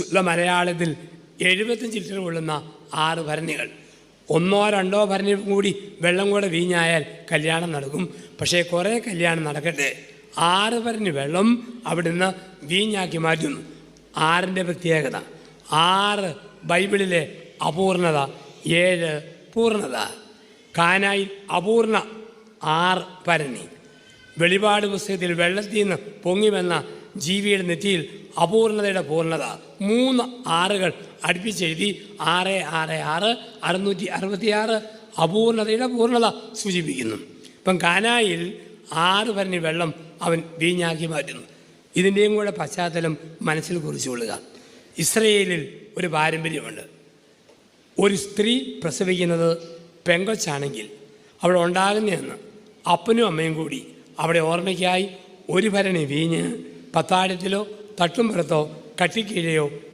ശുദ്ധ മലയാളത്തിൽ എഴുപത്തഞ്ച് ലിറ്റർ കൊള്ളുന്ന ആറ് ഭരണികൾ. ഒന്നോ രണ്ടോ ഭരണി കൂടി വെള്ളം കൂടെ വീഞ്ഞായാൽ കല്യാണം നടക്കും. പക്ഷേ കുറേ കല്യാണം നടക്കട്ടെ. ആറ് ഭരണി വെള്ളം അവിടുന്ന് വീഞ്ഞാക്കി മാറ്റുന്നു. ആറിന്റെ പ്രത്യേകത. ആറ് ബൈബിളിലെ അപൂർണത. ഏഴ് പൂർണത. കാനായിൽ അപൂർണ ആറ് ഭരണി. വെളിപാട് പുസ്തകത്തിൽ വെള്ളത്തിൽ നിന്ന് പൊങ്ങി വന്ന ജീവിയുടെ നെറ്റിയിൽ അപൂർണതയുടെ പൂർണത. മൂന്ന് ആറുകൾ അടുപ്പിച്ചെഴുതി ആറ് ആറ് ആറ് അറുന്നൂറ്റി അറുപത്തിയാറ് അപൂർണതയുടെ പൂർണത സൂചിപ്പിക്കുന്നു. ഇപ്പം കാനായിൽ ആറ് ഭരണി വെള്ളം അവൻ വീഞ്ഞാക്കി മാറ്റുന്നു. ഇതിന്റെയും കൂടെ പശ്ചാത്തലം മനസ്സിൽ കുറിച്ചുകൊള്ളുക ഇസ്രയേലിൽ ഒരു പാരമ്പര്യമുണ്ട്. ഒരു സ്ത്രീ പ്രസവിക്കുന്നത് പെങ്കൊച്ചാണെങ്കിൽ അവിടെ ഉണ്ടാകുന്നതെന്ന് അപ്പനും അമ്മയും കൂടി അവിടെ ഓർമ്മയ്ക്കായി ഒരു ഭരണി വീഞ്ഞ് പത്താഴത്തിലോ തട്ടുംപുറത്തോ കട്ടിക്കീഴയോ